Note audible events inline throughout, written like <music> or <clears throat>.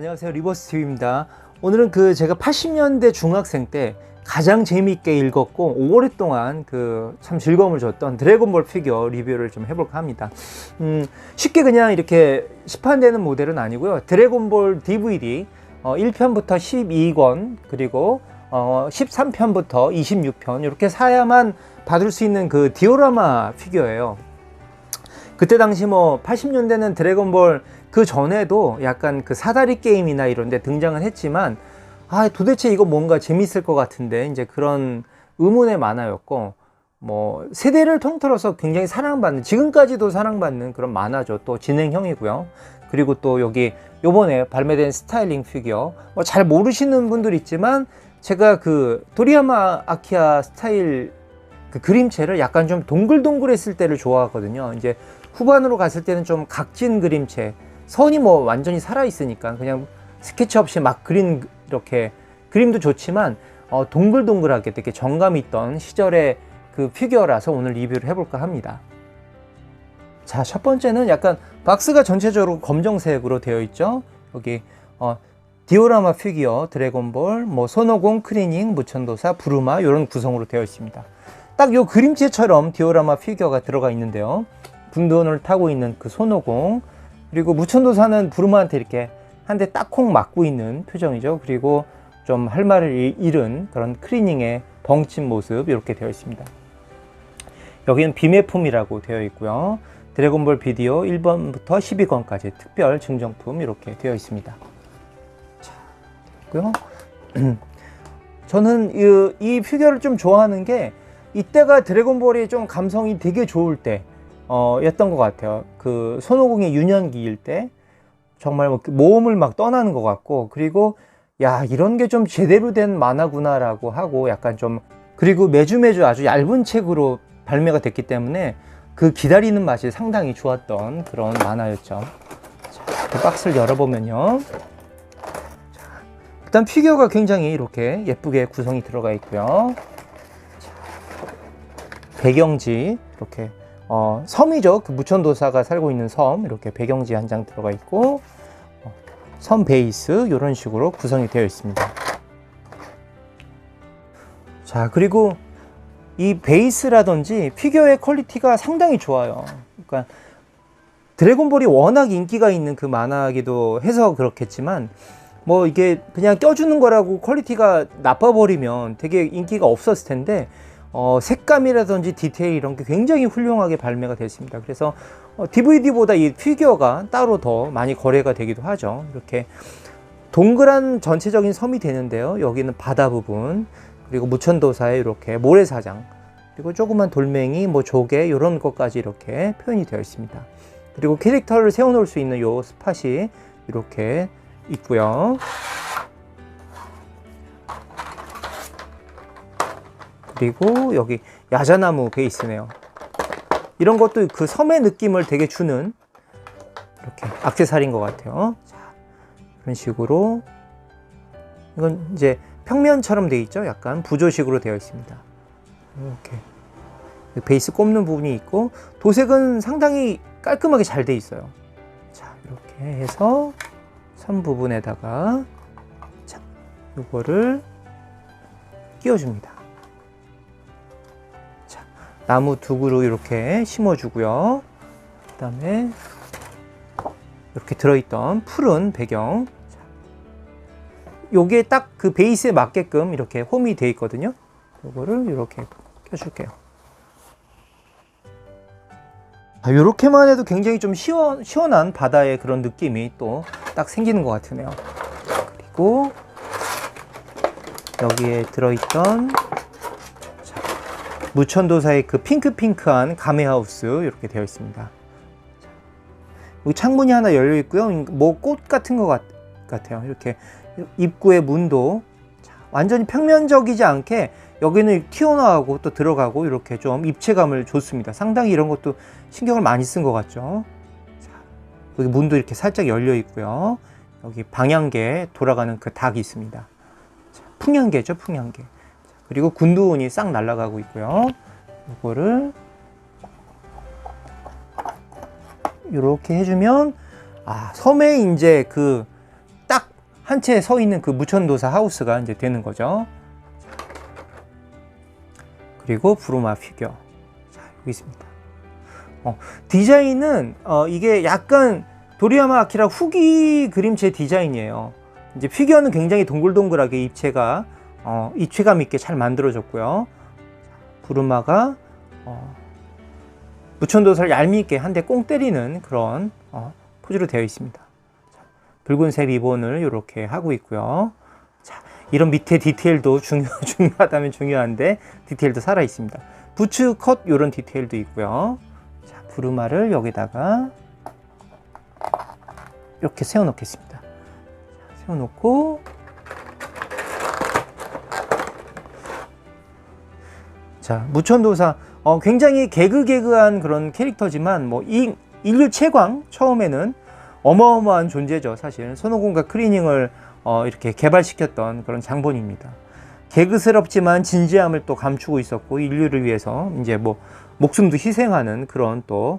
안녕하세요 리버스 TV입니다. 오늘은 그 제가 80년대 중학생 때 가장 재미있게 읽었고 오랫동안 그 참 즐거움을 줬던 드래곤볼 피규어 리뷰를 좀 해볼까 합니다. 음, 쉽게 그냥 이렇게 시판되는 모델은 아니고요. 드래곤볼 DVD 어, 1편부터 12권 그리고 어, 13편부터 26편 이렇게 사야만 받을 수 있는 그 디오라마 피규어예요. 그때 당시 뭐 80년대는 드래곤볼 그 전에도 약간 그 사다리 게임이나 이런 데 등장은 했지만 아 도대체 이거 뭔가 재밌을 것 같은데 이제 그런 의문의 만화였고 뭐 세대를 통틀어서 굉장히 사랑받는 지금까지도 사랑받는 그런 만화죠. 또 진행형이고요. 그리고 또 여기 요번에 발매된 스타일링 피규어. 뭐 잘 모르시는 분들 있지만 제가 그 도리야마 아키아 스타일 그 그림체를 약간 좀 동글동글했을 때를 좋아하거든요. 이제 후반으로 갔을 때는 좀 각진 그림체 선이 뭐 완전히 살아 있으니까 그냥 스케치 없이 막 그린 이렇게 그림도 좋지만 어, 동글동글하게 되게 정감 있던 시절의 그 피규어라서 오늘 리뷰를 해볼까 합니다. 자, 첫 번째는 약간 박스가 전체적으로 검정색으로 되어 있죠. 여기 어, 디오라마 피규어, 드래곤볼, 뭐 손오공, 크리닝, 무천도사, 부르마 이런 구성으로 되어 있습니다. 딱 요 그림체처럼 디오라마 피규어가 들어가 있는데요. 분돈을 타고 있는 그 손오공, 그리고 무천도사는 부르마한테 이렇게 한 대 딱콩 맞고 있는 표정이죠. 그리고 좀 할 말을 잃은 그런 크리닝의 벙친 모습 이렇게 되어 있습니다. 여기는 비매품이라고 되어 있고요. 드래곤볼 비디오 1번부터 12권까지 특별 증정품 이렇게 되어 있습니다. 자, 있고요. <clears throat> 저는 이, 이 피규어를 좀 좋아하는 게 이때가 드래곤볼이 좀 감성이 되게 좋을 때 어, 였던 것 같아요. 그 손오공의 유년기일 때 정말 뭐 모험을 막 떠나는 것 같고 그리고 야 이런 게 좀 제대로 된 만화구나라고 하고 약간 좀 그리고 매주 매주 아주 얇은 책으로 발매가 됐기 때문에 그 기다리는 맛이 상당히 좋았던 그런 만화였죠. 자, 그 박스를 열어보면요. 자, 일단 피규어가 굉장히 이렇게 예쁘게 구성이 들어가 있고요. 자, 배경지 이렇게 어, 섬이죠. 그 무천도사가 살고 있는 섬 이렇게 배경지 한 장 들어가 있고 어, 섬 베이스 이런 식으로 구성이 되어 있습니다. 자 그리고 이 베이스라든지 피규어의 퀄리티가 상당히 좋아요. 그러니까 드래곤볼이 워낙 인기가 있는 그 만화기도 해서 그렇겠지만 뭐 이게 그냥 껴주는 거라고 퀄리티가 나빠버리면 되게 인기가 없었을 텐데 어, 색감이라든지 디테일 이런 게 굉장히 훌륭하게 발매가 됐습니다. 그래서 어, DVD보다 이 피규어가 따로 더 많이 거래가 되기도 하죠. 이렇게 동그란 전체적인 섬이 되는데요. 여기는 바다 부분, 그리고 무천도사의 이렇게 모래사장, 그리고 조그만 돌멩이, 뭐 조개 이런 것까지 이렇게 표현이 되어 있습니다. 그리고 캐릭터를 세워놓을 수 있는 요 스팟이 이렇게 있고요. 그리고 여기 야자나무 베이스네요. 이런 것도 그 섬의 느낌을 되게 주는 이렇게 악세사리인 것 같아요. 자, 이런 식으로 이건 이제 평면처럼 되어 있죠. 약간 부조식으로 되어 있습니다. 이렇게 베이스 꼽는 부분이 있고 도색은 상당히 깔끔하게 잘 되어 있어요. 자, 이렇게 해서 선 부분에다가 자, 요거를 끼워줍니다. 나무 두 그루 이렇게 심어주고요. 그 다음에 이렇게 들어있던 푸른 배경. 요게 딱 그 베이스에 맞게끔 이렇게 홈이 되어 있거든요. 요거를 이렇게 껴줄게요. 아, 요렇게만 해도 굉장히 좀 시원, 시원한 바다의 그런 느낌이 또 딱 생기는 것 같으네요. 그리고 여기에 들어있던 무천도사의 그 핑크핑크한 가메하우스 이렇게 되어 있습니다. 여기 창문이 하나 열려 있고요. 뭐 꽃 같은 것 같, 같아요. 이렇게 입구의 문도 완전히 평면적이지 않게 여기는 튀어나오고 또 들어가고 이렇게 좀 입체감을 줬습니다. 상당히 이런 것도 신경을 많이 쓴 것 같죠. 자, 여기 문도 이렇게 살짝 열려 있고요. 여기 방향계 돌아가는 그 닭이 있습니다. 자, 풍향계죠, 풍향계. 그리고 군두운이 싹 날아가고 있고요. 이거를 이렇게 해주면 아 섬에 이제 그 딱 한 채 서 있는 그 무천도사 하우스가 이제 되는 거죠. 그리고 부르마 피규어. 자, 여기 있습니다. 어, 디자인은 어, 이게 약간 도리야마 아키라 후기 그림체 디자인이에요. 이제 피규어는 굉장히 동글동글하게 입체가 어, 입체감 있게 잘 만들어졌고요. 부르마가 어, 무천도사를 얄밉게 한 대 꽁 때리는 그런 어, 포즈로 되어 있습니다. 자, 붉은색 리본을 이렇게 하고 있고요. 자, 이런 밑에 디테일도 중요, <laughs> 중요하다면 중요한데 디테일도 살아 있습니다. 부츠 컷 이런 디테일도 있고요. 자, 부르마를 여기다가 이렇게 세워 놓겠습니다. 자, 세워 놓고 자, 무천도사 어, 굉장히 개그개그한 그런 캐릭터지만 뭐 이 인류 최광 처음에는 어마어마한 존재죠. 사실 손오공과 크리닝을 어, 이렇게 개발시켰던 그런 장본입니다. 개그스럽지만 진지함을 또 감추고 있었고 인류를 위해서 이제 뭐 목숨도 희생하는 그런 또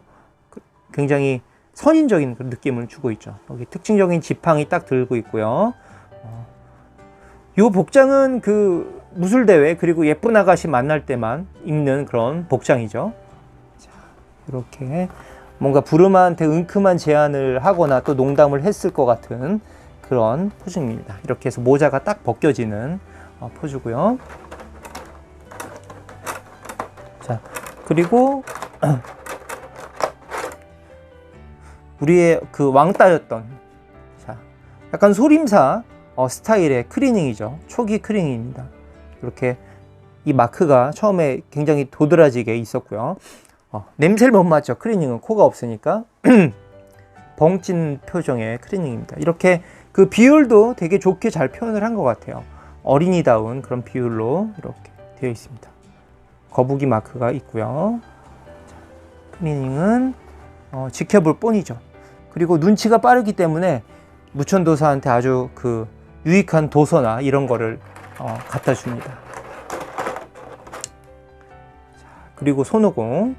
그- 굉장히 선인적인 그런 느낌을 주고 있죠. 여기 특징적인 지팡이 딱 들고 있고요. 어, 요 복장은 그 무술 대회 그리고 예쁜 아가씨 만날 때만 입는 그런 복장이죠. 자, 이렇게 뭔가 부르마한테 은큼한 제안을 하거나 또 농담을 했을 것 같은 그런 포즈입니다. 이렇게 해서 모자가 딱 벗겨지는 어, 포즈고요. 자, 그리고 <clears throat> 우리의 그 왕따였던 자, 약간 소림사 어, 스타일의 크리닝이죠. 초기 크리닝입니다. 이렇게 이 마크가 처음에 굉장히 도드라지게 있었고요. 어, 냄새를 못 맡죠. 크리닝은 코가 없으니까 <clears throat> 벙찐 표정의 크리닝입니다. 이렇게 그 비율도 되게 좋게 잘 표현을 한 것 같아요. 어린이다운 그런 비율로 이렇게 되어 있습니다. 거북이 마크가 있고요. 자, 크리닝은 어, 지켜볼 뿐이죠. 그리고 눈치가 빠르기 때문에 무천도사한테 아주 그 유익한 도서나 이런 거를 어, 갖다 줍니다. 자, 그리고 손오공.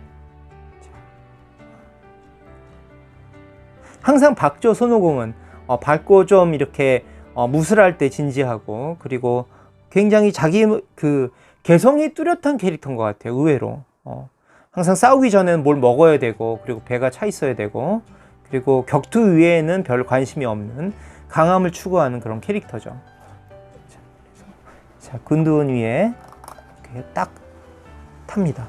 항상 박조 손오공은 어, 밝고 좀 이렇게 어, 무술할 때 진지하고 그리고 굉장히 자기 그 개성이 뚜렷한 캐릭터인 것 같아요. 의외로. 어, 항상 싸우기 전에는 뭘 먹어야 되고 그리고 배가 차 있어야 되고 그리고 격투 위에는 별 관심이 없는 강함을 추구하는 그런 캐릭터죠. 자, 근두운 위에 이렇게 딱 탑니다.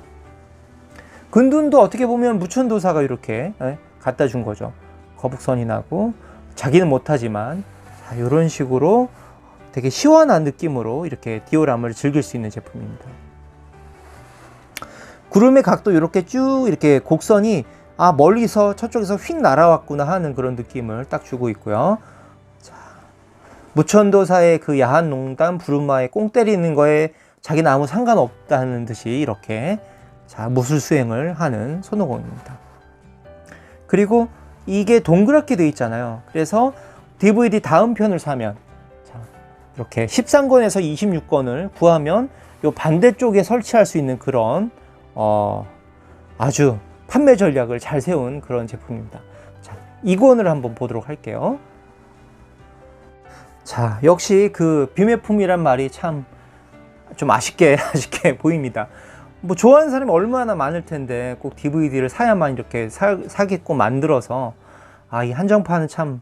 근두운도 어떻게 보면 무천도사가 이렇게 예, 갖다 준 거죠. 거북선이 나고 자기는 못하지만 자, 이런 식으로 되게 시원한 느낌으로 이렇게 디오라마를 즐길 수 있는 제품입니다. 구름의 각도 이렇게 쭉 이렇게 곡선이 아 멀리서 저쪽에서 휙 날아왔구나 하는 그런 느낌을 딱 주고 있고요. 자, 무천도사의 그 야한 농담 부르마에 꽁 때리는 거에 자기는 아무 상관없다는 듯이 이렇게 자 무술 수행을 하는 손오공입니다. 그리고 이게 동그랗게 돼 있잖아요. 그래서 DVD 다음 편을 사면 자, 이렇게 13권에서 26권을 구하면 요 반대쪽에 설치할 수 있는 그런 어, 아주 판매 전략을 잘 세운 그런 제품입니다. 자, 이 권을 한번 보도록 할게요. 자, 역시 그 비매품이란 말이 참 좀 아쉽게 <laughs> 아쉽게 보입니다. 뭐 좋아하는 사람이 얼마나 많을 텐데 꼭 DVD를 사야만 이렇게 사, 사겠고 만들어서 아 이 한정판은 참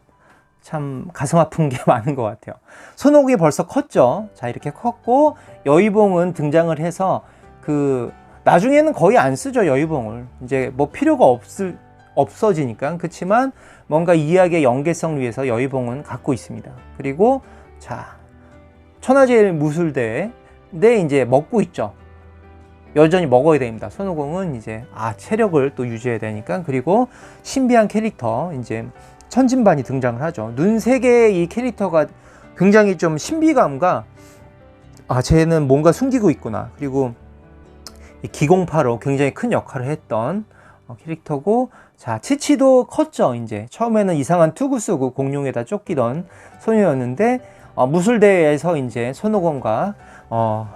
참 가슴 아픈 게 <laughs> 많은 것 같아요. 손오공이 벌써 컸죠. 자 이렇게 컸고 여의봉은 등장을 해서 그 나중에는 거의 안 쓰죠 여의봉을 이제 뭐 필요가 없을 없어지니까 그렇지만 뭔가 이야기의 연계성을 위해서 여의봉은 갖고 있습니다. 그리고 자 천하제일 무술대회 내 이제 먹고 있죠. 여전히 먹어야 됩니다. 손오공은 이제 아 체력을 또 유지해야 되니까 그리고 신비한 캐릭터 이제 천진반이 등장을 하죠. 눈 세 개의 이 캐릭터가 굉장히 좀 신비감과 아 쟤는 뭔가 숨기고 있구나. 그리고 이 기공파로 굉장히 큰 역할을 했던 어, 캐릭터고 자 치치도 컸죠. 이제 처음에는 이상한 투구 쓰고 공룡에다 쫓기던 소녀였는데 어, 무술대회에서 이제 손오공과 어,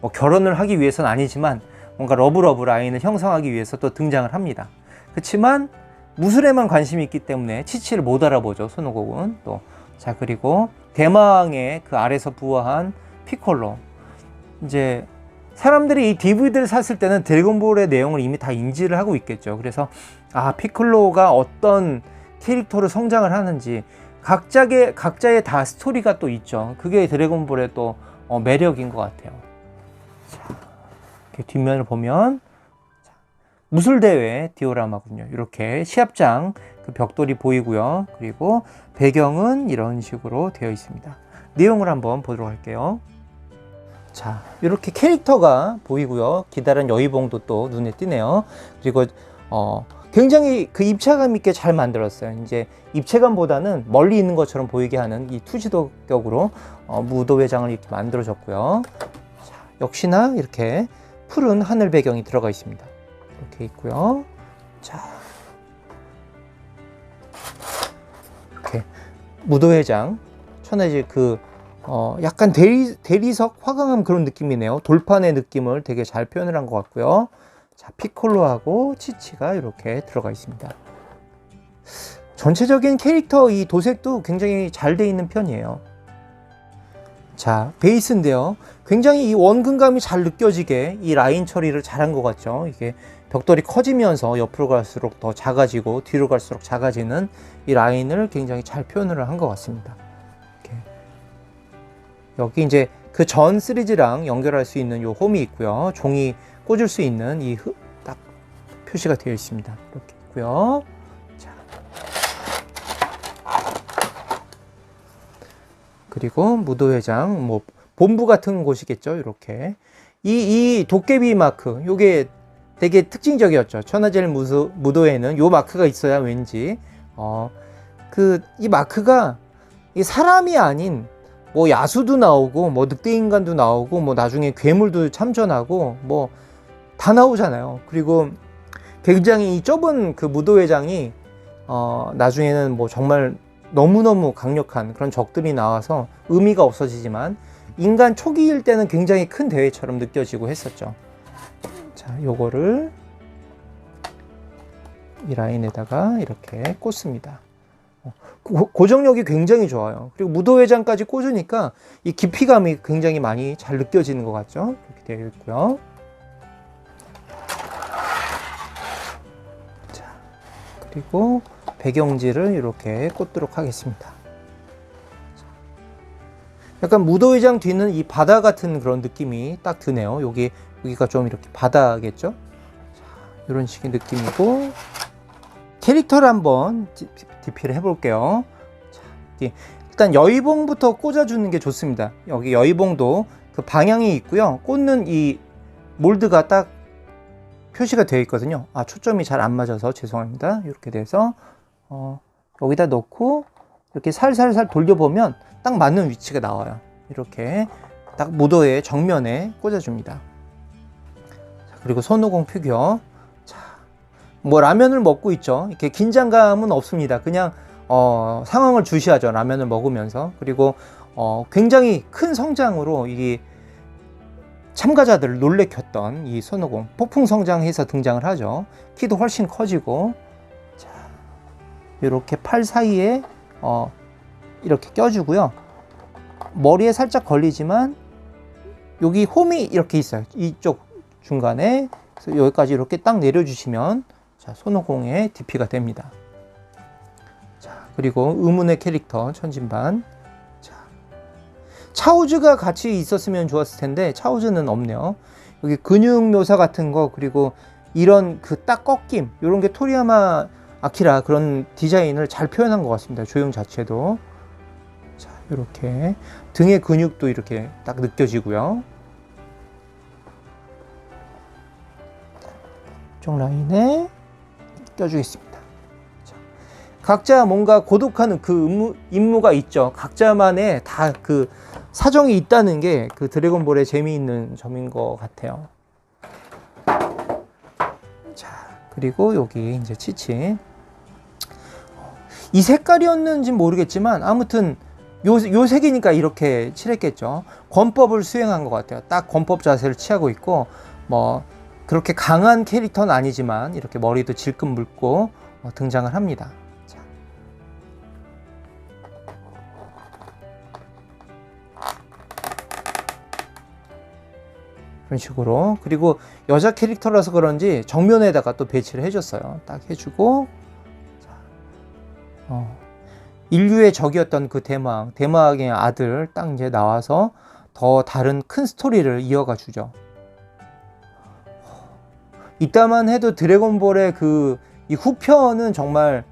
뭐 결혼을 하기 위해서는 아니지만 뭔가 러브러브 라인을 형성하기 위해서 또 등장을 합니다. 그렇지만 무술에만 관심이 있기 때문에 치치를 못 알아보죠 손오공은 또 자 그리고 대망의 그 아래서 부화한 피콜로. 이제 사람들이 이 DVD를 샀을 때는 드래곤볼의 내용을 이미 다 인지를 하고 있겠죠. 그래서 아 피콜로가 어떤 캐릭터로 성장을 하는지 각자의 각자의 다 스토리가 또 있죠. 그게 드래곤볼의 또 어, 매력인 것 같아요. 자, 이렇게 뒷면을 보면 자, 무술대회 디오라마군요. 이렇게 시합장 그 벽돌이 보이고요. 그리고 배경은 이런 식으로 되어 있습니다. 내용을 한번 보도록 할게요. 자, 이렇게 캐릭터가 보이고요. 기다란 여의봉도 또 눈에 띄네요. 그리고 어, 굉장히 그 입체감 있게 잘 만들었어요. 이제 입체감보다는 멀리 있는 것처럼 보이게 하는 이 투지도 격으로 어, 무도회장을 이렇게 만들어졌고요. 자, 역시나 이렇게 푸른 하늘 배경이 들어가 있습니다. 이렇게 있고요. 자, 이렇게 무도회장 천하지 그 어, 약간 대리, 대리석 화강암 그런 느낌이네요. 돌판의 느낌을 되게 잘 표현을 한 것 같고요. 자, 피콜로하고 치치가 이렇게 들어가 있습니다. 전체적인 캐릭터 이 도색도 굉장히 잘 돼 있는 편이에요. 자, 베이스인데요. 굉장히 이 원근감이 잘 느껴지게 이 라인 처리를 잘한 것 같죠. 이게 벽돌이 커지면서 옆으로 갈수록 더 작아지고 뒤로 갈수록 작아지는 이 라인을 굉장히 잘 표현을 한 것 같습니다. 여기 이제 그 전 시리즈랑 연결할 수 있는 요 홈이 있고요. 종이 꽂을 수 있는 이 딱 표시가 되어 있습니다. 이렇게 있고요. 자. 그리고 무도회장 뭐 본부 같은 곳이겠죠. 이렇게 이, 이 도깨비 마크 요게 되게 특징적이었죠. 천하제일 무도, 무도에는 요 마크가 있어야 왠지 어 그 이 마크가 이 사람이 아닌 뭐 야수도 나오고 뭐 늑대 인간도 나오고 뭐 나중에 괴물도 참전하고 뭐 다 나오잖아요. 그리고 굉장히 이 좁은 그 무도회장이 어 나중에는 뭐 정말 너무너무 강력한 그런 적들이 나와서 의미가 없어지지만 인간 초기일 때는 굉장히 큰 대회처럼 느껴지고 했었죠. 자, 요거를 이 라인에다가 이렇게 꽂습니다. 어, 고, 고정력이 굉장히 좋아요. 그리고 무도회장까지 꽂으니까 이 깊이감이 굉장히 많이 잘 느껴지는 것 같죠? 이렇게 되어 있고요. 자, 그리고 배경지를 이렇게 꽂도록 하겠습니다. 약간 무도회장 뒤는 이 바다 같은 그런 느낌이 딱 드네요. 여기 여기가 좀 이렇게 바다겠죠? 자, 이런 식의 느낌이고 캐릭터를 한번 DP를 해볼게요. 자, 이- 일단 여의봉부터 꽂아주는 게 좋습니다. 여기 여의봉도 그 방향이 있고요. 꽂는 이 몰드가 딱 표시가 되어 있거든요. 아 초점이 잘 안 맞아서 죄송합니다. 이렇게 돼서 어, 여기다 넣고 이렇게 살살살 돌려보면 딱 맞는 위치가 나와요. 이렇게 딱 무도의 정면에 꽂아줍니다. 자, 그리고 손오공 피규어. 자, 뭐 라면을 먹고 있죠. 이렇게 긴장감은 없습니다. 그냥 어, 상황을 주시하죠. 라면을 먹으면서. 그리고 어, 굉장히 큰 성장으로 이 참가자들을 놀래켰던 이 손오공 폭풍 성장해서 등장을 하죠. 키도 훨씬 커지고 자, 이렇게 팔 사이에 어, 이렇게 껴주고요. 머리에 살짝 걸리지만 여기 홈이 이렇게 있어요. 이쪽 중간에 여기까지 이렇게 딱 내려주시면 자 손오공의 DP가 됩니다. 자 그리고 의문의 캐릭터 천진반 자 차우즈가 같이 있었으면 좋았을 텐데 차우즈는 없네요. 여기 근육 묘사 같은 거 그리고 이런 그 딱 꺾임 이런 게 토리야마 아키라 그런 디자인을 잘 표현한 것 같습니다. 조형 자체도 자 이렇게 등의 근육도 이렇게 딱 느껴지고요. 쪽 라인에 껴주겠습니다. 자, 각자 뭔가 고독한 그 임무, 임무가 있죠. 각자만의 다 그 사정이 있다는 게 그 드래곤볼의 재미있는 점인 것 같아요. 자, 그리고 여기 이제 치치. 이 색깔이었는지 모르겠지만 아무튼 요, 요 색이니까 이렇게 칠했겠죠. 권법을 수행한 것 같아요. 딱 권법 자세를 취하고 있고 뭐 그렇게 강한 캐릭터는 아니지만 이렇게 머리도 질끈 묽고 어, 등장을 합니다. 자. 이런 식으로 그리고 여자 캐릭터라서 그런지 정면에다가 또 배치를 해줬어요. 딱 해주고 자. 어. 인류의 적이었던 그 대망, 대망의 아들 딱 이제 나와서 더 다른 큰 스토리를 이어가 주죠. 이따만 해도 드래곤볼의 그 이 후편은 정말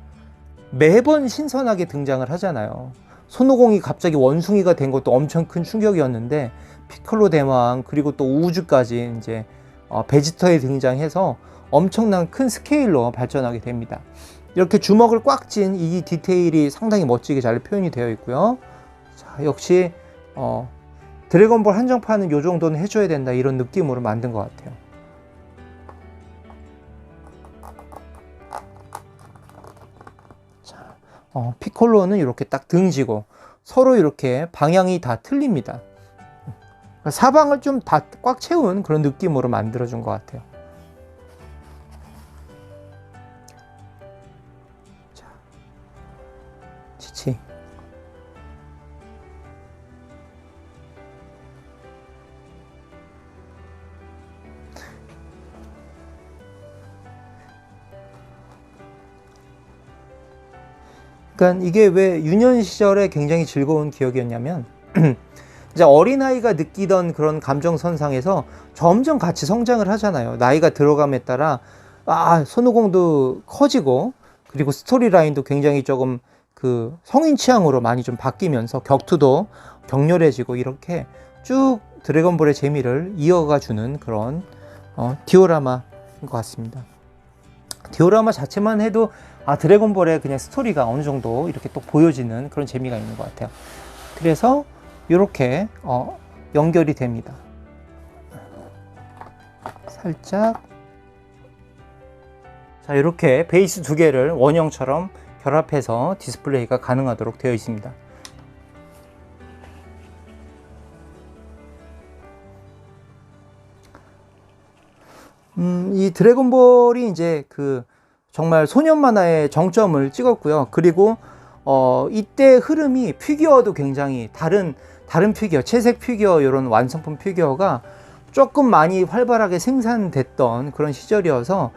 매번 신선하게 등장을 하잖아요. 손오공이 갑자기 원숭이가 된 것도 엄청 큰 충격이었는데 피콜로 대왕 그리고 또 우주까지 이제 어, 베지터에 등장해서 엄청난 큰 스케일로 발전하게 됩니다. 이렇게 주먹을 꽉 쥔 이 디테일이 상당히 멋지게 잘 표현이 되어 있고요. 자, 역시 어, 드래곤볼 한정판은 요 정도는 해줘야 된다 이런 느낌으로 만든 것 같아요. 어, 피콜로는 이렇게 딱 등지고 서로 이렇게 방향이 다 틀립니다. 그러니까 사방을 좀 다 꽉 채운 그런 느낌으로 만들어준 것 같아요. 자, 치치. 그러니까 이게 왜 유년 시절에 굉장히 즐거운 기억이었냐면 <clears throat> 이제 어린아이가 느끼던 그런 감정선상에서 점점 같이 성장을 하잖아요. 나이가 들어감에 따라 아, 손오공도 커지고 그리고 스토리 라인도 굉장히 조금 그 성인 취향으로 많이 좀 바뀌면서 격투도 격렬해지고 이렇게 쭉 드래곤볼의 재미를 이어가 주는 그런 어, 디오라마인 것 같습니다. 디오라마 자체만 해도 아 드래곤볼의 그냥 스토리가 어느 정도 이렇게 또 보여지는 그런 재미가 있는 것 같아요. 그래서 이렇게 어, 연결이 됩니다. 살짝 자 이렇게 베이스 두 개를 원형처럼 결합해서 디스플레이가 가능하도록 되어 있습니다. 음, 이 드래곤볼이 이제 그 정말 소년 만화의 정점을 찍었고요. 그리고 어, 이때 흐름이 피규어도 굉장히 다른 다른 피규어, 채색 피규어 이런 완성품 피규어가 조금 많이 활발하게 생산됐던 그런 시절이어서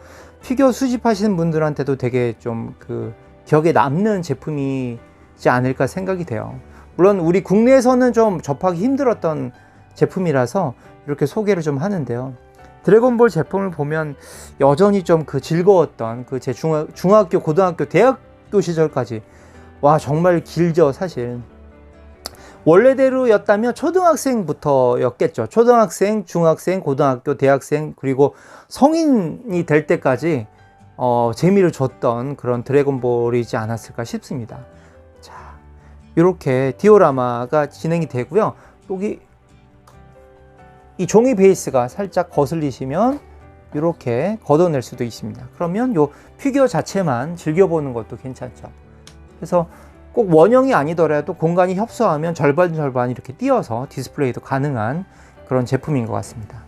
피규어 수집하시는 분들한테도 되게 좀 그 기억에 남는 제품이지 않을까 생각이 돼요. 물론 우리 국내에서는 좀 접하기 힘들었던 제품이라서 이렇게 소개를 좀 하는데요. 드래곤볼 제품을 보면 여전히 좀 그 즐거웠던 그제 중학교, 고등학교, 대학교 시절까지 와 정말 길죠 사실. 원래대로였다면 초등학생부터였겠죠. 초등학생, 중학생, 고등학교, 대학생 그리고 성인이 될 때까지 어, 재미를 줬던 그런 드래곤볼이지 않았을까 싶습니다. 자, 이렇게 디오라마가 진행이 되고요. 여기 이 종이 베이스가 살짝 거슬리시면 이렇게 걷어낼 수도 있습니다. 그러면 요 피규어 자체만 즐겨보는 것도 괜찮죠. 그래서 꼭 원형이 아니더라도 공간이 협소하면 절반 절반 이렇게 띄어서 디스플레이도 가능한 그런 제품인 것 같습니다.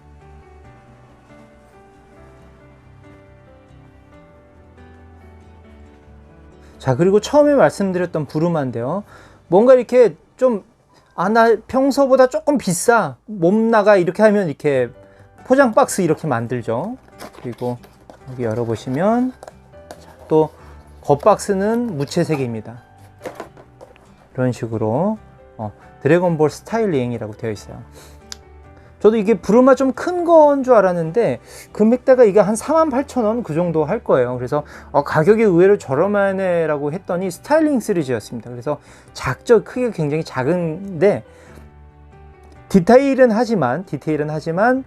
자 그리고 처음에 말씀드렸던 부르마인데요. 뭔가 이렇게 좀 아, 나 평소보다 조금 비싸. 몸 나가 이렇게 하면 이렇게 포장 박스 이렇게 만들죠. 그리고 여기 열어보시면 또 겉박스는 무채색입니다. 이런 식으로 어, 드래곤볼 스타일링이라고 되어 있어요. 저도 이게 부르마 좀 큰 건 줄 알았는데 금액대가 이게 한 48,000원 그 정도 할 거예요. 그래서 어, 가격이 의외로 저렴하네라고 했더니 스타일링 시리즈였습니다. 그래서 작죠. 크기가 굉장히 작은데 디테일은 하지만 디테일은 하지만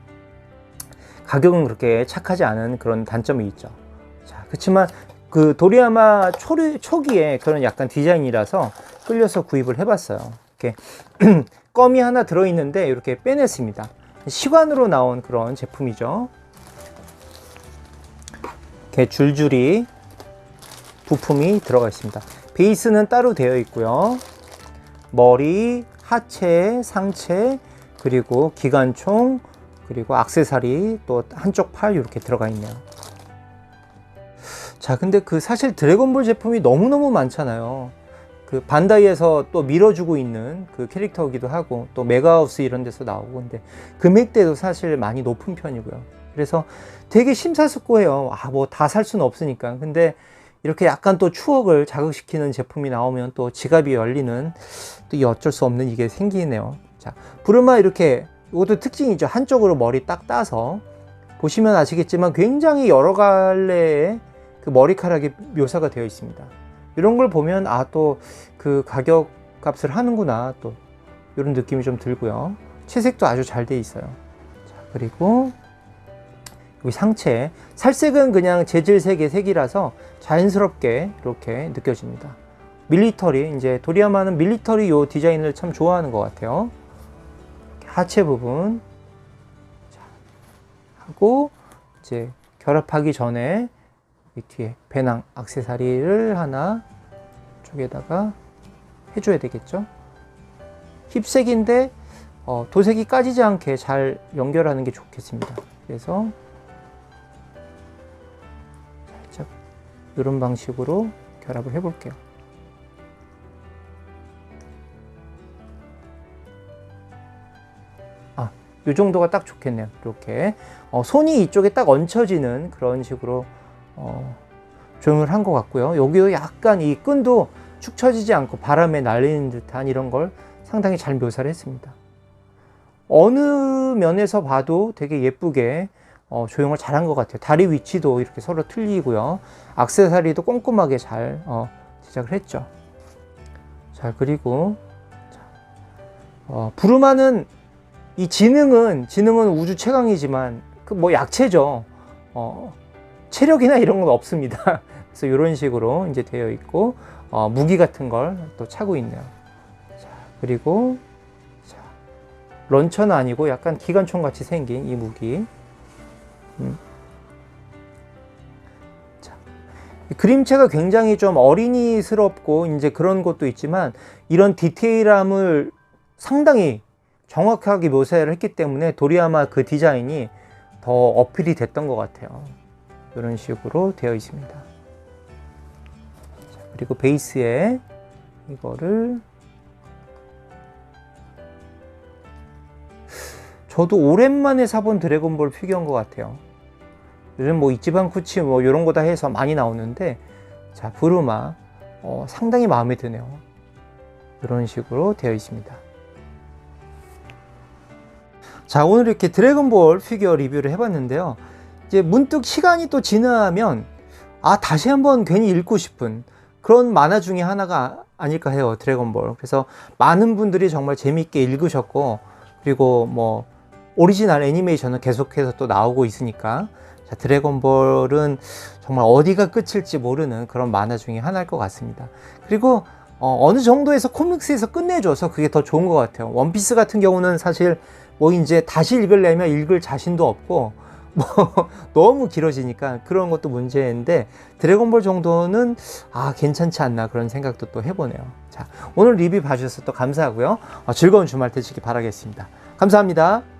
가격은 그렇게 착하지 않은 그런 단점이 있죠. 자, 그렇지만 그 도리야마 초리, 초기에 그런 약간 디자인이라서 끌려서 구입을 해봤어요. 이렇게 <clears throat> 껌이 하나 들어있는데 이렇게 빼냈습니다. 시관으로 나온 그런 제품이죠. 이렇게 줄줄이 부품이 들어가 있습니다. 베이스는 따로 되어 있고요. 머리, 하체, 상체, 그리고 기관총, 그리고 악세사리, 또 한쪽 팔 이렇게 들어가 있네요. 자, 근데 그 사실 드래곤볼 제품이 너무너무 많잖아요. 그 반다이에서 또 밀어주고 있는 그 캐릭터이기도 하고 또 메가하우스 이런 데서 나오고 근데 금액대도 사실 많이 높은 편이고요. 그래서 되게 심사숙고해요. 아, 뭐 다 살 수는 없으니까. 근데 이렇게 약간 또 추억을 자극시키는 제품이 나오면 또 지갑이 열리는 또 이 어쩔 수 없는 이게 생기네요. 자, 부르마 이렇게 이것도 특징이죠. 한쪽으로 머리 딱 따서 보시면 아시겠지만 굉장히 여러 갈래의 그 머리카락이 묘사가 되어 있습니다. 이런 걸 보면 아 또 그 가격 값을 하는구나 또 이런 느낌이 좀 들고요. 채색도 아주 잘 돼 있어요. 자, 그리고 여기 상체 살색은 그냥 재질색의 색이라서 자연스럽게 이렇게 느껴집니다. 밀리터리 이제 도리야마는 밀리터리 요 디자인을 참 좋아하는 것 같아요. 하체 부분 자, 하고 이제 결합하기 전에 이 뒤에 배낭 악세사리를 하나 쪽에다가 해줘야 되겠죠. 힙색인데 어, 도색이 까지지 않게 잘 연결하는 게 좋겠습니다. 그래서 살짝 이런 방식으로 결합을 해 볼게요. 아, 이 정도가 딱 좋겠네요. 이렇게 어, 손이 이쪽에 딱 얹혀지는 그런 식으로 어, 조형을 한 것 같고요. 여기도 약간 이 끈도 축 처지지 않고 바람에 날리는 듯한 이런 걸 상당히 잘 묘사를 했습니다. 어느 면에서 봐도 되게 예쁘게 어, 조형을 잘한 것 같아요. 다리 위치도 이렇게 서로 틀리고요. 악세사리도 꼼꼼하게 잘 어, 제작을 했죠. 자 그리고 자, 어, 부르마는 이 지능은 지능은 우주 최강이지만 그 뭐 약체죠. 어, 체력이나 이런 건 없습니다. <laughs> 그래서 이런 식으로 이제 되어 있고 어, 무기 같은 걸 또 차고 있네요. 자, 그리고 자, 런처는 아니고 약간 기관총 같이 생긴 이 무기. 음. 그림체가 굉장히 좀 어린이스럽고 이제 그런 것도 있지만 이런 디테일함을 상당히 정확하게 묘사를 했기 때문에 도리야마 그 디자인이 더 어필이 됐던 것 같아요. 이런 식으로 되어 있습니다. 자, 그리고 베이스에 이거를 저도 오랜만에 사본 드래곤볼 피규어인 것 같아요. 요즘 뭐 이치방 쿠치 뭐 이런 거 다 해서 많이 나오는데 자 부르마 어, 상당히 마음에 드네요. 이런 식으로 되어 있습니다. 자 오늘 이렇게 드래곤볼 피규어 리뷰를 해봤는데요. 이제 문득 시간이 또 지나면 아 다시 한번 괜히 읽고 싶은 그런 만화 중에 하나가 아닐까 해요 드래곤볼. 그래서 많은 분들이 정말 재밌게 읽으셨고 그리고 뭐 오리지널 애니메이션은 계속해서 또 나오고 있으니까 자, 드래곤볼은 정말 어디가 끝일지 모르는 그런 만화 중에 하나일 것 같습니다. 그리고 어, 느 정도에서 코믹스에서 끝내줘서 그게 더 좋은 것 같아요. 원피스 같은 경우는 사실 뭐 이제 다시 읽으려면 읽을 자신도 없고 뭐 <laughs> 너무 길어지니까 그런 것도 문제인데 드래곤볼 정도는 아 괜찮지 않나 그런 생각도 또 해보네요. 자 오늘 리뷰 봐주셔서 또 감사하고요. 어, 즐거운 주말 되시기 바라겠습니다. 감사합니다.